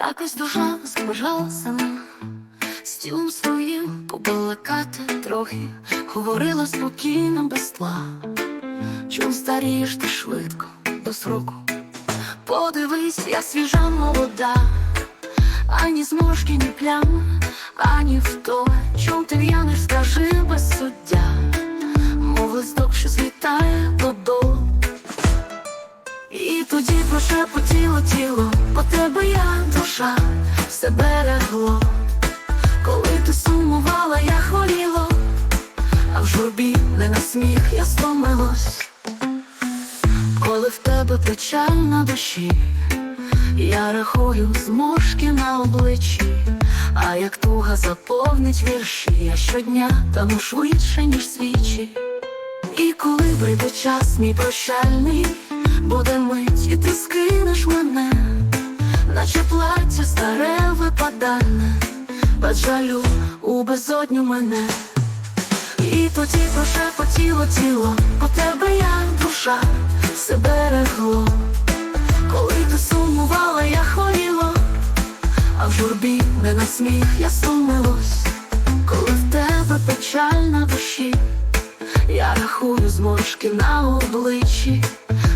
Якось душа збажала сама з тілом своїм побалакати трохи, говорила спокійно без тла. Чом старієш ти швидко до сроку? Подивись, я свіжа молода, ані зморшки, ні плям, ані вто. Чом ти в'янеш, скажи без суддя, мов листок, що злітає додолу. І тоді прошепотіло тіло, душа все берегло. Коли ти сумувала, я хворіло, а в журбі не на сміх я стомилась. Коли в тебе печаль на душі, я рахую зморшки на обличчі, а як туга заповнить вірші, я щодня тану швидше, ніж свічі. І коли прийде час мій прощальний, буде мить, і ти випадальне, без жалю у безодню мене. І тоді прошепотіло тіло, по тебе я душа все берегло. Коли ти сумувала, я хворіла, а в журбі не на сміх я стомилась, коли в тебе печаль на душі. Я рахую зморшки на обличчі,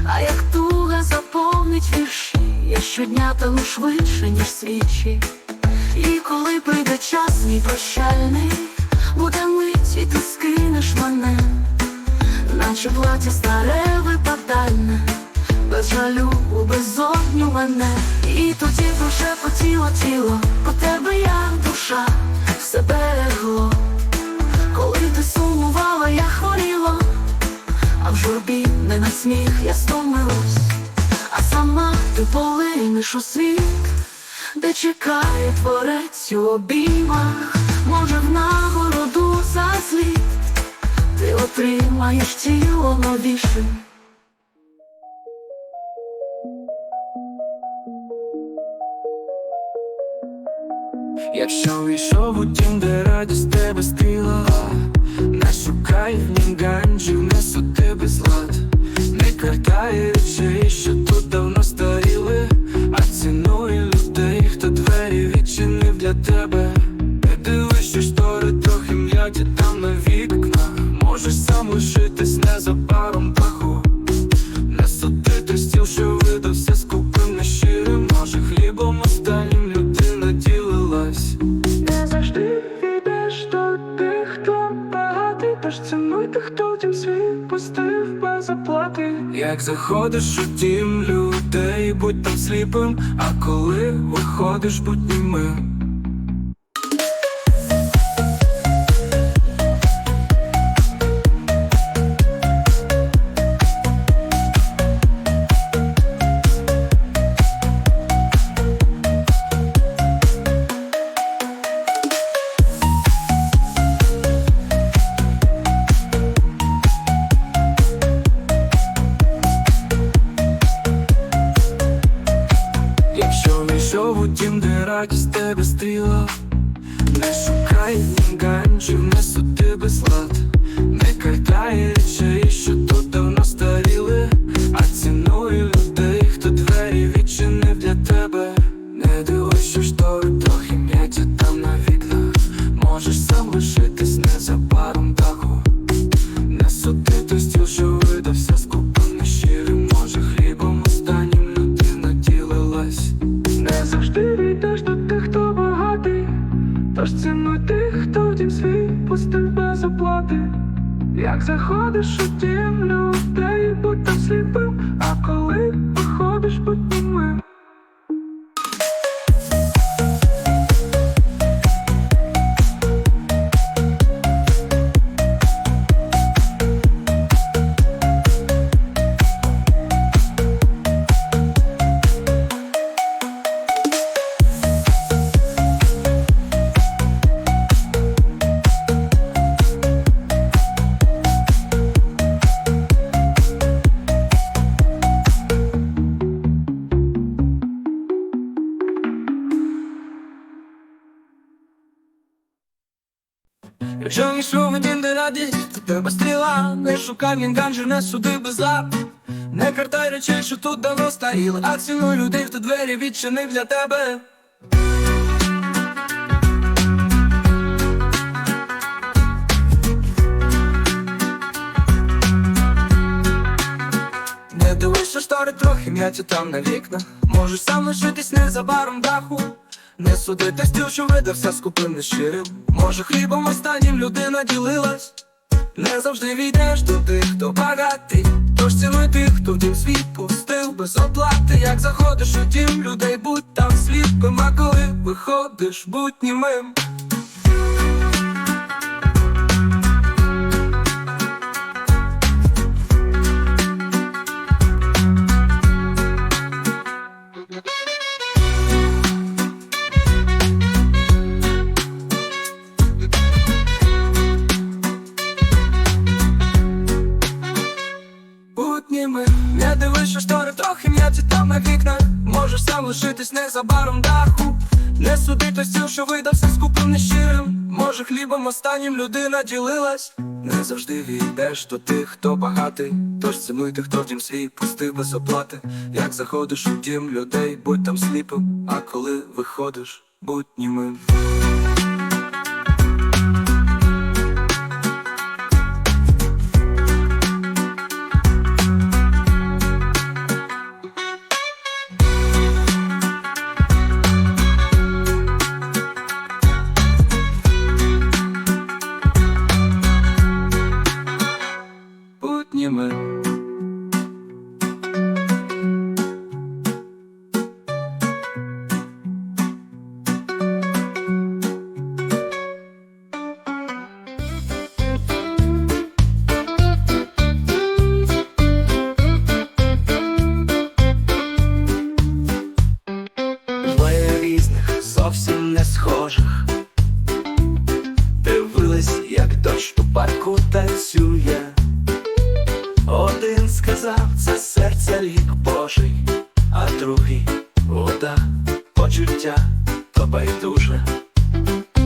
а як туга заповнить вірші, я щодня тану швидше, ніж свічі. І коли прийде час мій прощальний, буде мить, і ти скинеш мене, наче плаття старе випадальне, без жалю у безодню мене. І тоді прошепотіло тіло, по тебе я душа все берегло. Коли ти сумувала, я хворіла, а в журбі не на сміх я стомилась, а сама ти полинеш у світ, де чекає творець у обіймах, може в нагороду за зліт ти отримаєш тіло новіше. Якщо війшов у дім, де радість тебе стріла, не шукай в нім ганджів, не суди тих, хто тім світ пустив без оплати? Як заходиш у тім людей, будь там сліпим А коли виходиш, будь німим лишитись незабаром Якщо не йшов один де радість, то тебе стріла, не шукай він ганджер, не суди без лап Не картай речей, що тут давно старіли, а цінуй людей, хто двері відчинив для тебе. Не дивись, що штори трохи м'яті там на вікна Можеш сам лишитись незабаром даху. Не судити стіл, що видався скупим нещирим Може хлібом останнім людина ділилась? Не завжди війдеш до тих, хто багатий. Тож цінуй тих, хто в дім світ пустив. Без оплати Як заходиш у дім людей, будь там сліпим. А коли виходиш, будь німим сам незабаром даху. Не суди то стіл, що видався скупим нещирим. Може хлібом останнім людина ділилась? Не завжди війдеш до тих, хто багатий. Тож цінуй тих, хто дім свій пустив без оплати. Як заходиш у дім людей, будь там сліпим. А коли виходиш, будь німим серце лік Божий, а другий вода, почуття то байдуже.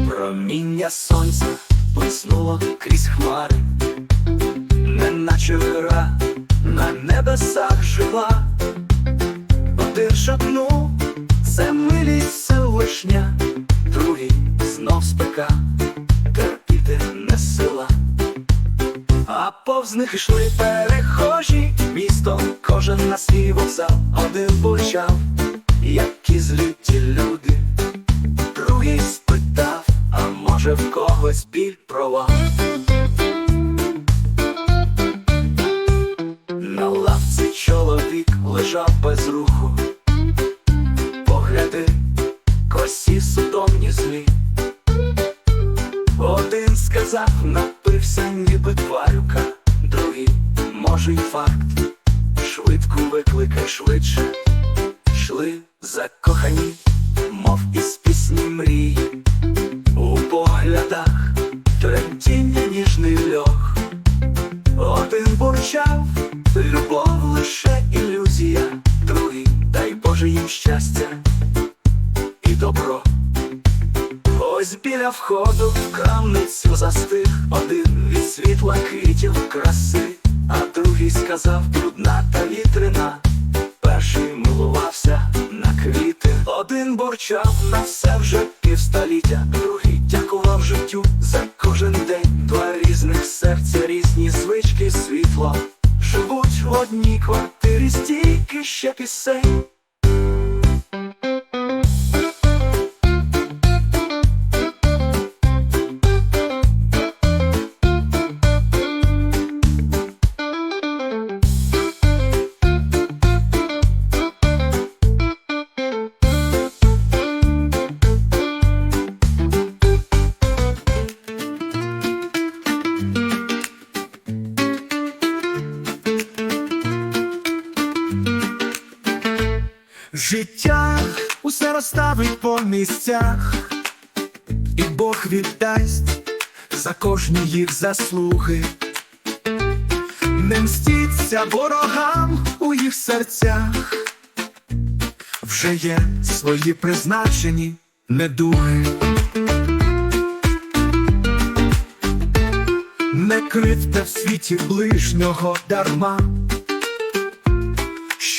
Проміння сонця блиснуло крізь хмари, неначе гра на небесах жила. Один шепнув, це милість Всевишня, другий знов спека, терпіти не сила. А повз них йшли перехожі один бурчав, які злюті люди, другий спитав, а може в когось біль провал. На лавці чоловік лежав без руху, погляди, косі судомні злі. Один сказав, напився, ніби тварюка, другий, може, інфаркт, швидко викликай швидше, йшли закохані, мов із пісні мрії, у поглядах тремтіння ніжний льох. Один бурчав, любов лише ілюзія, другий, дай Боже їм щастя і добро. Ось біля входу в крамницю застиг один від світла квітів краси, другий сказав брудна та вітрина. Перший милувався на квіти, один бурчав на все вже півстоліття, другий дякував життю за кожен день. Два різних серця, різні звички, світло живуть в одній квартирі, стільки ще пісень. Розставить по місцях, і Бог віддасть за кожні їх заслуги. Не мстіться ворогам у їх серцях, вже є свої призначені недуги. Не кривте в світі ближнього дарма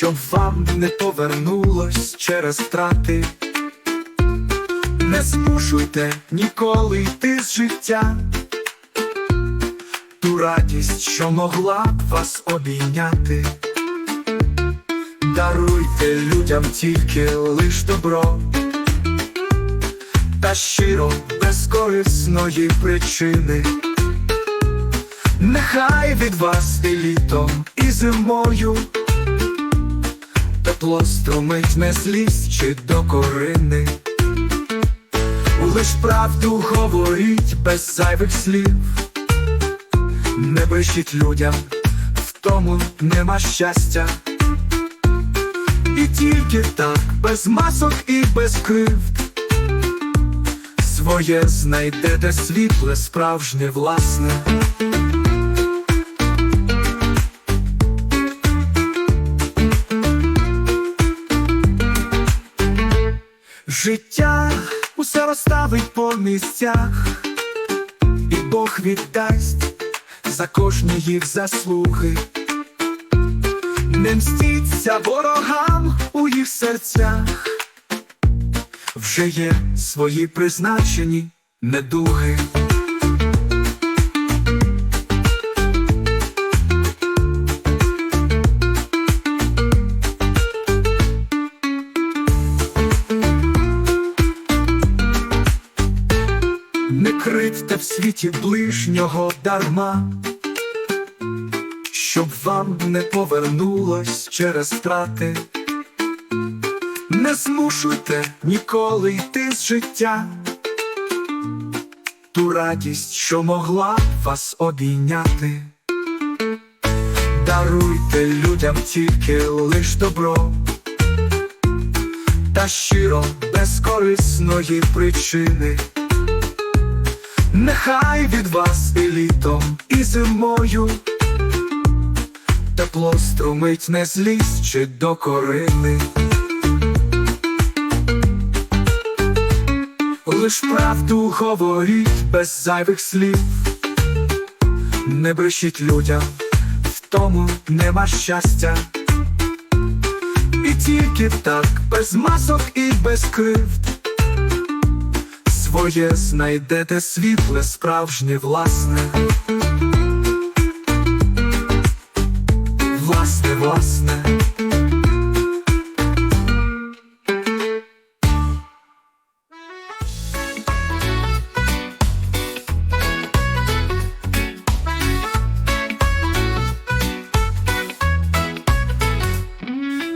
щоб вам не повернулось через втрати. Не змушуйте ніколи йти з життя, ту радість, що могла б вас обійняти. Даруйте людям тільки лиш добро, та щиро без корисної причини. Нехай від вас і літом, і зимою тепло струмить не злість чи докорини. Лиш правду говоріть без зайвих слів, не брешіть людям, в тому нема щастя. І тільки так, без масок і без кривд, своє знайдете світле, справжнє власне. Життя усе розставить по місцях, і Бог віддасть за кожні їх заслуги. Не мстіться ворогам у їх серцях, вже є свої призначені недуги. Критьте в світі ближнього дарма, щоб вам не повернулось через втрати. Не змушуйте ніколи йти з життя, ту радість, що могла вас обійняти. Даруйте людям тільки лиш добро, та щиро без корисної причини. Нехай від вас і літом, і зимою тепло струмить не злість чи докорини. Лиш правду говоріть без зайвих слів, не брешіть людям, в тому нема щастя. І тільки так, без масок і без кривд своє знайдете світле, справжнє власне. Власне, власне.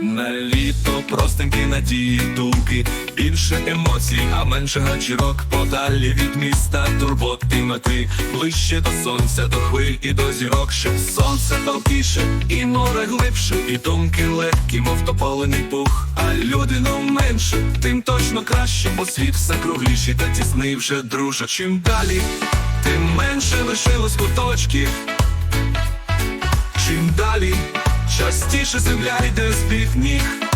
На простенькі надії, думки, більше емоцій, а менше гачірок подалі від міста, турбот і мети, ближче до сонця, до хвиль і до зірок, щоб сонце толкіше, і море глибше, і думки легкі, мов тополений пух, а людину менше, тим точно краще, бо світ все кругліший та тісний вже друже. Чим далі, тим менше лишилось куточків. Чим далі, частіше земля йде з під ніг.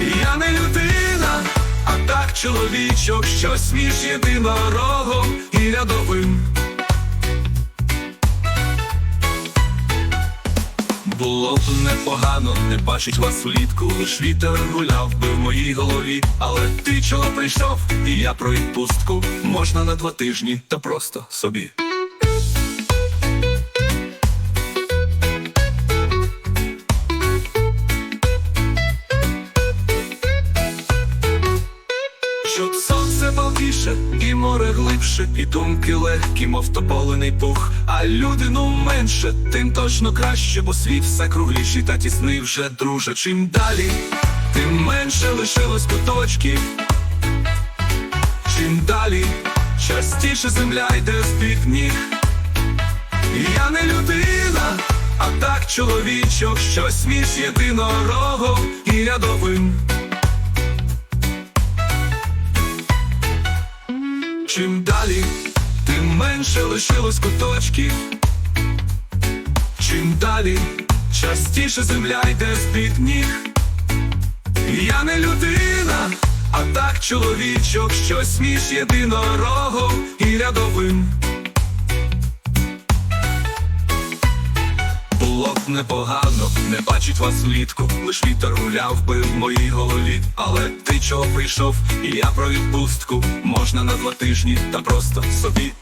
Я не людина, а так чоловічок, щось між єдинорогом і рядовим. Було б непогано, не бачить вас влітку, лиш вітер гуляв би в моїй голові, але ти чого прийшов, і я про відпустку можна на два тижні, та просто собі. Думки легкі, мов тополений пух, а людину менше, тим точно краще, бо світ все кругліший та тісний вже друже. Чим далі, тим менше лишилось куточків. Чим далі, частіше земля йде з під ніг. Я не людина, а так чоловічок, щось між єдинорогом і рядовим. Чим далі, тим менше лишилось куточків. Чим далі, частіше земля йде з-під ніг. Я не людина, а так чоловічок, щось між єдинорогом і рядовим. Було непогано, не бачить вас влітку, лиш вітер гуляв би в моїй голові. Але ти чого прийшов, і я про відпустку. Можна на два тижні, та просто собі